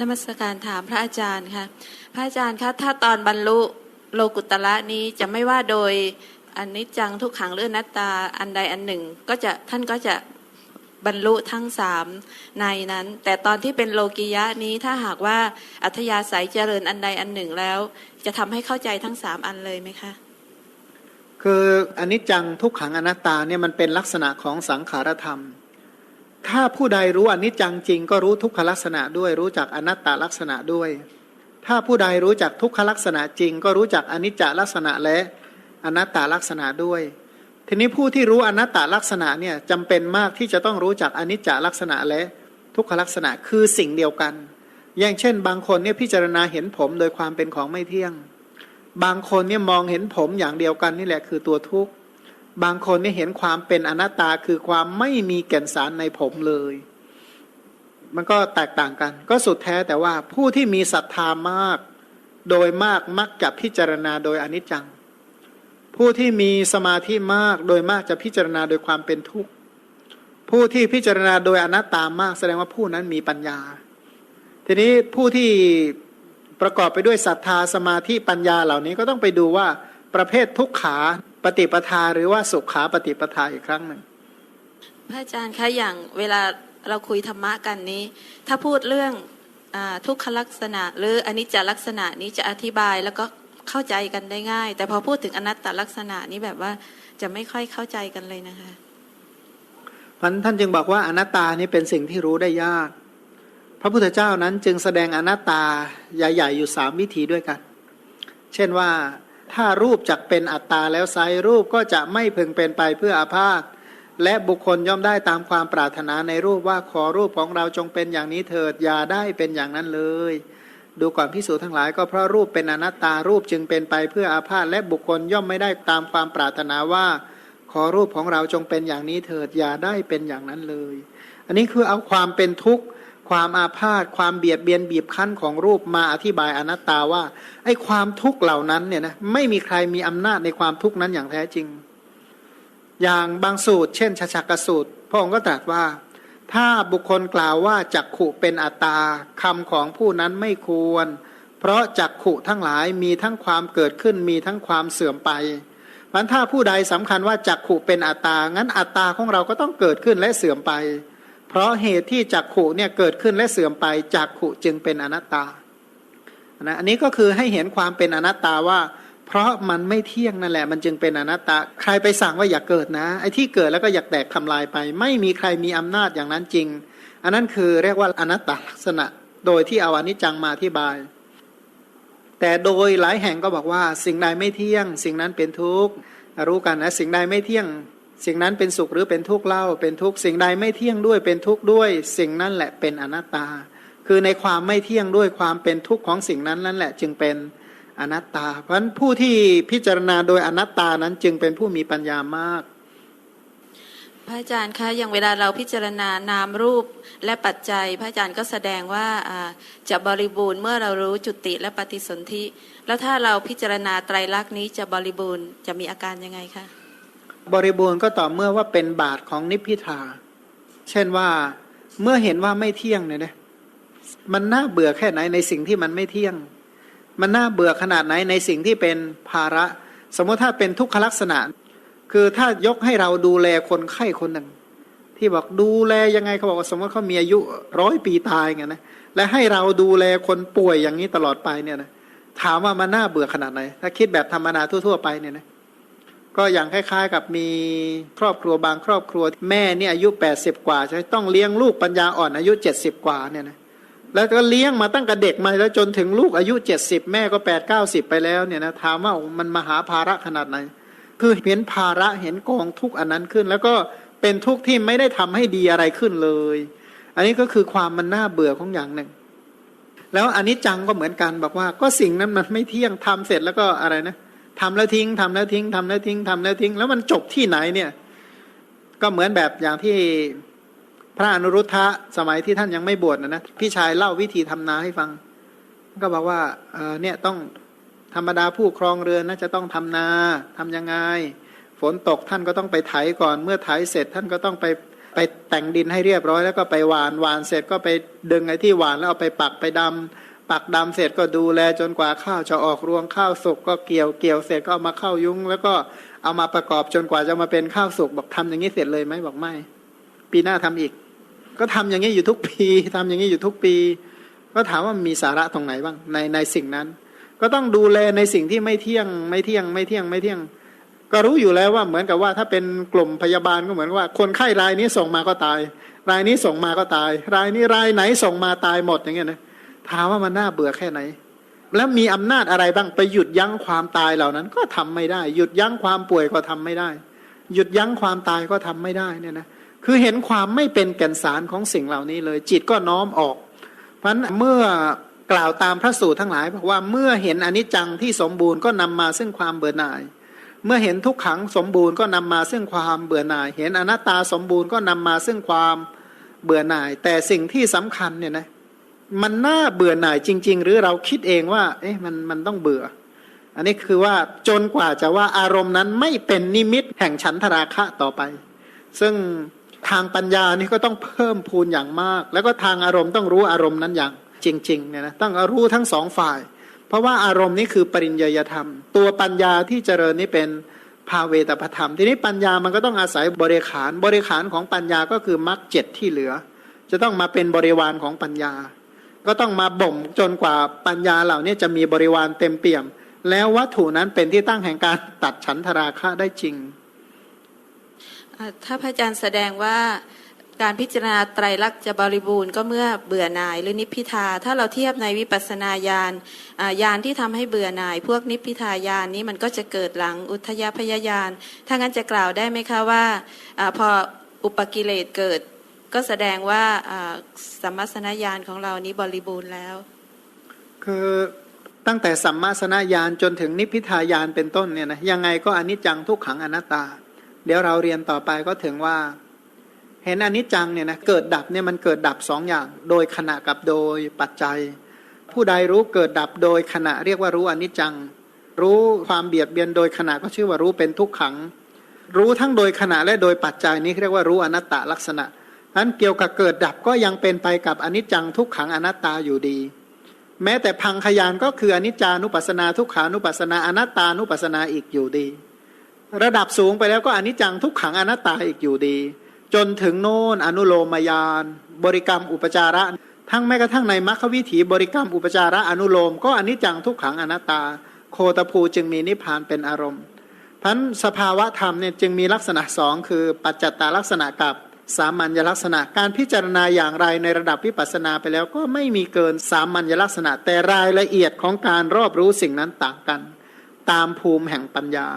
นมัสการถามพระอาจารย์ค่ะ พระอาจารย์คะถ้าตอนบรรลุโลกุตละนี้จะไม่ว่าโดยอันนิจจังทุกขังหรืออนัตตาอันใดอันหนึ่ง ก็จะท่านก็จะบรรลุทั้งสามในนั้น แต่ตอนที่เป็นโลกิยะนี้ถ้าหากว่าอัธยาศัยเจริญอันใดอันหนึ่งแล้ว จะทำให้เข้าใจทั้งสามอันเลยไหมคะ คืออนิจจังทุกขังอนัตตาเนี่ยมันเป็นลักษณะของสังขารธรรม ถ้าผู้ใดรู้อนิจจังจริง ก็รู้ทุกขลักษณะด้วย รู้จักอนัตตลักษณะด้วย ถ้าผู้ใดรู้จักทุกขลักษณะจริง ก็รู้จักอนิจจลักษณะและอนัตตลักษณะด้วย ทีนี้ผู้ที่รู้อนัตตลักษณะเนี่ยจำเป็นมากที่จะต้องรู้จักอนิจจลักษณะและทุกขลักษณะคือสิ่งเดียวกัน อย่างเช่น บางคนเนี่ยพิจารณาเห็นผมโดยความเป็นของไม่เที่ยง บางคนเนี่ยมองเห็นผมอย่างเดียวกันนี่แหละคือตัวทุกข์ บางคนนี่เห็นความเป็นอนัตตาคือความไม่มีแก่นสารในผมเลย มันก็แตกต่างกัน ก็สุดแท้แต่ว่าผู้ที่มีศรัทธามาก โดยมากมักจะพิจารณาโดยอนิจจัง ผู้ที่มีสมาธิมากโดยมากจะพิจารณาโดยความเป็นทุกข์ ผู้ที่พิจารณาโดยอนัตตามาก แสดงว่าผู้นั้นมีปัญญา ทีนี้ผู้ที่ประกอบไปด้วยศรัทธาสมาธิปัญญาเหล่านี้ก็ต้องไปดูว่าประเภททุกขา ปฏิปทาหรือว่าสุขาปฏิปทาอีกครั้งหนึ่งพระอาจารย์คะอย่างเวลาเราคุยธรรมะกันนี้ ถ้าพูดเรื่องอาทุกขลักษณะ หรืออนิจจลักษณะนี้จะอธิบายแล้วก็เข้าใจกันได้ง่าย แต่พอพูดถึงอนัตตลักษณะนี้แบบว่าจะไม่ค่อยเข้าใจกันเลยนะคะพันท่านจึงบอกว่าอนัตตานี่เป็นสิ่งที่รู้ได้ยาก พระพุทธเจ้านั้นจึงแสดงอนัตตาใหญ่ๆอยู่สามวิธีด้วยกัน เช่นว่า ถ้ารูปจักเป็นอัตตาแล้วไซรูปก็จะไม่พึงเป็นไปเพื่ออาพาธและบุคคลย่อมได้ตามความปรารถนาในรูปว่าขอรูปของเราจงเป็นอย่างนี้เถิดอย่าได้เป็นอย่างนั้นเลย ดูก่อนพิสูจน์ทั้งหลายก็เพราะรูปเป็นอนัตตารูปจึงเป็นไปเพื่ออาพาธและบุคคลย่อมไม่ได้ตามความปรารถนาว่า ขอรูปของเราจงเป็นอย่างนี้เถิดอย่าได้เป็นอย่างนั้นเลย อันนี้คือเอาความเป็นทุกข์ ความอาพาธความเบียดเบียนบีบคั้นของรูปมาอธิบายอนัตตาว่าไอ้ความทุกข์เหล่านั้นเนี่ยนะไม่มีใครมีอำนาจในความทุกข์นั้นอย่างแท้จริง อย่างบางสูตร เช่นชาชักสูตรพระองค์ก็ตรัสว่า ถ้าบุคคลกล่าวว่าจักขุเป็นอัตตาคำของผู้นั้นไม่ควร เพราะจักขุทั้งหลายมีทั้งความเกิดขึ้นมีทั้งความเสื่อมไปมันถ้าผู้ใดสำคัญว่าจักขุเป็นอัตตางั้นอัตตาของเราก็ต้องเกิดขึ้นและเสื่อมไป เพราะเหตุที่จักขุเนี่ยเกิดขึ้นและเสื่อมไปจักขุจึงเป็นอนัตตานะอันนี้ก็คือให้เห็นความเป็นอนัตตาว่า เพราะมันไม่เที่ยงนั่นแหละ มันจึงเป็นอนัตตา ใครไปสั่งว่าอย่าเกิดนะไอ้ที่เกิดแล้วก็อยากแตกทำลายไป ไม่มีใครมีอำนาจอย่างนั้นจริง อันนั้นคือเรียกว่าอนัตตลักษณะ โดยที่เอาอนิจจังมาอธิบาย แต่โดยหลายแห่งก็บอกว่า สิ่งใดไม่เที่ยง สิ่งนั้นเป็นทุกข์รู้กันนะสิ่งใดไม่เที่ยง สิ่งนั้นเป็นสุขหรือเป็นทุกข์เล่าเป็นทุกข์สิ่งใดไม่เที่ยงด้วยเป็นทุกข์ด้วย สิ่งนั้นแหละเป็นอนัตตา คือในความไม่เที่ยงด้วยความเป็นทุกข์ของสิ่งนั้นนั่นแหละ จึงเป็นอนัตตา เพราะฉะนั้นผู้ที่พิจารณาโดยอนัตตานั้นจึงเป็นผู้มีปัญญามากพระอาจารย์คะอย่างเวลาเราพิจารณานามรูปและปัจจัย พระอาจารย์ก็แสดงว่าอ่าจะบริบูรณ์เมื่อเรารู้จุติและปฏิสนธิ แล้วถ้าเราพิจารณาไตรลักษณ์นี้จะบริบูรณ์จะมีอาการยังไงคะ บริบูรณ์ก็ต่อเมื่อว่าเป็นบาทของนิพพิทา เช่นว่าเมื่อเห็นว่าไม่เที่ยงเนี่ยนะมันน่าเบื่อแค่ไหนในสิ่งที่มันไม่เที่ยง มันน่าเบื่อขนาดไหนในสิ่งที่เป็นภาระ สมมติถ้าเป็นทุกขลักษณะ คือถ้ายกให้เราดูแลคนไข้คนหนึ่ง ที่บอกดูแลยังไงเขาบอกว่าสมมติเขามีอายุร้อยปีตายไงนะและให้เราดูแลคนป่วยอย่างนี้ตลอดไปเนี่ยนะถามว่ามันน่าเบื่อขนาดไหน ถ้าคิดแบบธรรมดาทั่ว ๆ ไปเนี่ยนะ ก็อย่างคล้าย ๆ กับมีครอบครัวบางครอบครัวแม่เนี่ยอายุแปดสิบกว่าใช่ไหมต้องเลี้ยงลูกปัญญาอ่อนอายุเจ็ดสิบกว่าเนี่ยนะแล้วก็เลี้ยงมาตั้งแต่เด็กมาแล้วจนถึงลูกอายุเจ็ดสิบแม่ก็แปดเก้าสิบไปแล้วเนี่ยนะถามว่ามันมหาภาระขนาดไหน คือเห็นภาระเห็นกองทุกอันนั้นขึ้น แล้วก็เป็นทุกข์ที่ไม่ได้ทำให้ดีอะไรขึ้นเลย อันนี้ก็คือความมันน่าเบื่อของอย่างหนึ่ง แล้วอันนี้จังก็เหมือนกันบอกว่า ก็สิ่งนั้นมันไม่เที่ยงทำเสร็จแล้วก็อะไรนะ ทำแล้วทิ้งทำแล้วทิ้งทำแล้วทิ้งทำแล้วทิ้ง แล้วมันจบที่ไหนเนี่ย ก็เหมือนแบบอย่างที่พระอนุรุทธะสมัยที่ท่านยังไม่บวชนะนะพี่ชายเล่าวิธีทำนาให้ฟัง ก็บอกว่าเออเนี่ยต้องธรรมดาผู้ครองเรือนนะจะต้องทำนาทํำยังไง ฝนตกท่านก็ต้องไปไถก่อนเมื่อไถเสร็จท่านก็ต้องไปไปแต่งดินให้เรียบร้อย แล้วก็ไปหวานหวานเสร็จก็ไปดึงไอ้ที่หวานแล้วเอาไปปักไปดำ ปักดำเสร็จก็ดูแลจนกว่าข้าวจะออกรวงข้าวสุกก็เกี่ยวเกี่ยวเสร็จก็เอามาเข้ายุ้ง แล้วก็เอามาประกอบจนกว่าจะมาเป็นข้าวสุกบอกทำอย่างนี้เสร็จเลยไหมบอกไม่ ปีหน้าทำอีก ก็ทำอย่างนี้อยู่ทุกปีทำอย่างนี้อยู่ทุกปี ก็ถามว่ามีสาระตรงไหนบ้างในในสิ่งนั้น ก็ต้องดูแลในสิ่งที่ไม่เที่ยง ไม่เที่ยงไม่เที่ยงไม่เที่ยง ก็รู้อยู่แล้วว่าเหมือนกับว่าถ้าเป็นกลุ่มพยาบาลก็เหมือนว่า คนไข้รายนี้ส่งมาก็ตาย รายนี้ส่งมาก็ตาย รายนี้รายไหนส่งมาตายหมดอย่างเงี้ยนะ ถามว่ามันน่าเบื่อแค่ไหน แล้วมีอำนาจอะไรบ้างไปหยุดยั้งความตายเหล่านั้น ก็ทำไม่ได้ หยุดยั้งความป่วยก็ทำไม่ได้ หยุดยั้งความตายก็ทำไม่ได้เนี่ยนะคือเห็นความไม่เป็นแก่นสารของสิ่งเหล่านี้เลย จิตก็น้อมออก เพราะฉะนั้นเมื่อกล่าวตามพระสูตรทั้งหลายบอกว่าเมื่อเห็นอนิจจังที่สมบูรณ์ก็นำมาซึ่งความเบื่อหน่าย เมื่อเห็นทุกขังสมบูรณ์ก็นำมาซึ่งความเบื่อหน่าย เห็นอนัตตาสมบูรณ์ก็นำมาซึ่งความเบื่อหน่าย แต่สิ่งที่สำคัญเนี่ยนะ มันน่าเบื่อหน่ายจริง ๆ หรือเราคิดเองว่า เอ๊ะมันมันต้องเบื่อ อันนี้คือว่าจนกว่าจะว่าอารมณ์นั้นไม่เป็นนิมิตแห่งฉันทราคะต่อไป ซึ่งทางปัญญานี่ก็ต้องเพิ่มพูนอย่างมาก แล้วก็ทางอารมณ์ต้องรู้อารมณ์นั้นอย่าง จริงๆเนี่ยนะต้องรู้ทั้งสองฝ่าย เพราะว่าอารมณ์นี้คือปริญญยธรรม ตัวปัญญาที่เจริญนี่เป็นภาเวตประธรรม ทีนี้ปัญญามันก็ต้องอาศัยบริขาร บริขารของปัญญาก็คือมรรคเจ็ดที่เหลือ จะต้องมาเป็นบริวารของปัญญา ก็ต้องมาบ่มจนกว่าปัญญาเหล่านี้จะมีบริวารเต็มเปี่ยม แล้ววัตถุนั้นเป็นที่ตั้งแห่งการตัดฉันทราคะได้จริง ถ้าพระอาจารย์แสดงว่าการพิจารณาไตรลักษณ์จะบริบูรณ์ก็เมื่อเบื่อหน่ายหรือนิพพิทา ถ้าเราเทียบในวิปัสสนาญาณญาณที่ทำให้เบื่อหน่าย พวกนิพพิทายานนี้มันก็จะเกิดหลังอุทยพยายานถ้างั้นจะกล่าวได้ไหมคะว่าอพออุปกิเลสเกิด ก็แสดงว่าสัมมัสนญาณของเรานี้บริบูรณ์แล้ว คือตั้งแต่สัมมาสนญาณจนถึงนิพพิทายานเป็นต้นเนี่ยนะยังไงก็อนิจจังทุกขังอนัตตา เดี๋ยวเราเรียนต่อไปก็ถึงว่า เห็นอนิจจังเนี่ยนะเกิดดับเนี่ยมันเกิดดับสองอย่าง โดยขณะกับโดยปัจจัย ผู้ใดรู้เกิดดับโดยขณะเรียกว่ารู้อนิจจัง รู้ความเบียดเบียนโดยขณะก็ชื่อว่ารู้เป็นทุกขัง รู้ทั้งโดยขณะและโดยปัจจัยนี้เรียกว่ารู้อนัตตลักษณะ นั้นเกี่ยวกับเกิดดับก็ยังเป็นไปกับอนิจจังทุกขังอนัตตาอยู่ดี แม้แต่พังขยานก็คืออนิจจานุปัสนาทุกขานุปัสนาอนัตตานุปัสสนาอีกอยู่ดี ระดับสูงไปแล้วก็อนิจจังทุกขังอนัตตาอีกอยู่ดี จนถึงโน่นอนุโลมยาน บริกรรมอุปจาระ ทั้งแม้กระทั่งในมรรควิถีบริกรรมอุปจาระอนุโลม ก็อนิจจังทุกขังอนัตตา โคตภูจึงมีนิพพานเป็นอารมณ์พันสภาวะธรรมเนี่ยจึงมีลักษณะสองคือปัจจัตตาลักษณะกับ สามัญลักษณะ การพิจารณาอย่างไรในระดับวิปัสสนาไปแล้วก็ไม่มีเกินสามัญลักษณะ แต่รายละเอียดของการรอบรู้สิ่งนั้นต่างกัน ตามภูมิแห่งปัญญา